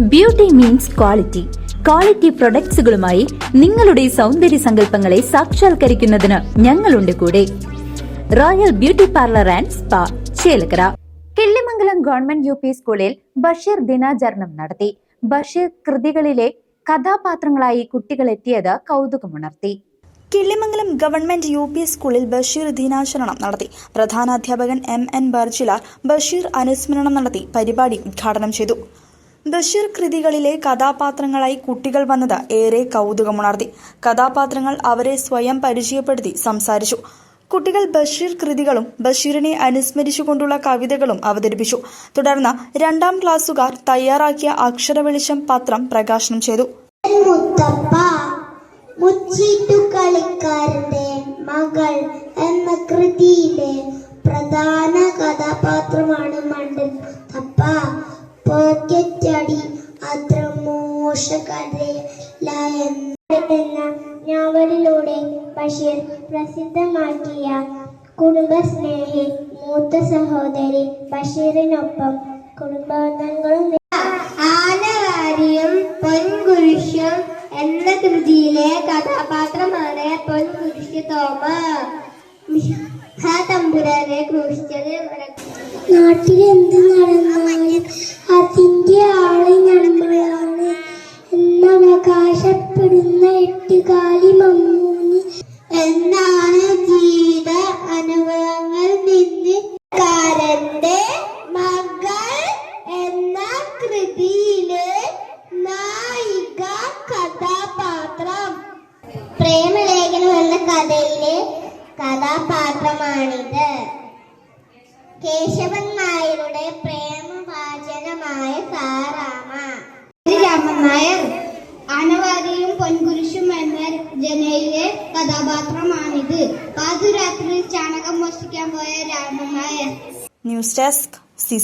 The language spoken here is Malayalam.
ബ്യൂട്ടി മീൻസ് ക്വാളിറ്റി ക്വാളിറ്റി പ്രൊഡക്ട്സുകളുമായി നിങ്ങളുടെ സൗന്ദര്യ സങ്കല്പങ്ങളെ സാക്ഷാത്കരിക്കുന്നതിന് ഞങ്ങളുണ്ട് കൂടെ. Royal beauty parlour and spa Chelakkara. Killimangalam government U P സ്കൂളിൽ ബഷീർ ദിനാചരണം നടത്തി. ബഷീർ കൃതികളിലെ കഥാപാത്രങ്ങളായി കുട്ടികൾ എത്തിയത് കൗതുകമുണർത്തി. കിള്ളിമംഗലം ഗവൺമെന്റ് യു പി സ്കൂളിൽ ബഷീർ ദിനാചരണം നടത്തി. പ്രധാനാധ്യാപകൻ എം എൻ ബർജിലാർ ബഷീർ അനുസ്മരണം നടത്തി പരിപാടി ഉദ്ഘാടനം ചെയ്തു. ബഷീർ കൃതികളിലെ കഥാപാത്രങ്ങളായി കുട്ടികൾ വന്നത് ഏറെ കൗതുകമുണർത്തി. കഥാപാത്രങ്ങൾ അവരെ സ്വയം പരിചയപ്പെടുത്തി സംസാരിച്ചു. കുട്ടികൾ ബഷീർ കൃതികളും ബഷീറിനെ അനുസ്മരിച്ചുകൊണ്ടുള്ള കവിതകളും അവതരിപ്പിച്ചു. തുടർന്ന് രണ്ടാം ക്ലാസ്സുകാർ തയ്യാറാക്കിയ അക്ഷരവെളിച്ചം പത്രം പ്രകാശനം ചെയ്തു. മകൾ എന്ന കൃതിയിലെ പ്രധാന കഥാപാത്രമാണ് മണ്ടൻ തപ്പ മോശകഥയല്ല എന്ന നോവലിലൂടെ ബഷീർ പ്രസിദ്ധമാക്കിയ കുടുംബസ്നേഹി മൂത്ത സഹോദരി ബഷീറിനൊപ്പം കുടുംബാംഗങ്ങളും ആനവാരിയും പൊൻകുരിശും എന്ന കൃതിയിലെ കഥാപാത്രമാണ് പൊൻകുരിശ് തോമ തമ്പുരാനെ ക്രൂശിച്ചത് നാട്ടിൽ എന്ത് നടന്നാലും എന്നവകാശപ്പെടുന്ന എട്ടുകാലി മമ്മൂനി എന്നാണ് ജീവിത അനുഭവങ്ങൾ നിന്ന് കാരന്റെ മകൾ എന്ന കൃതിയിലെ നായിക കഥാപാത്രം. പ്രേമലേഖനം എന്ന കഥയിലെ കഥാപാത്രമാണിത്. കേശവൻ നായരുടെ കഥാപാത്രമാണിത്. പാതിരാത്രി ചാണകം മോഷ്ടിക്കാൻ പോയ രാമമായ ന്യൂസ് ഡെസ്ക് സി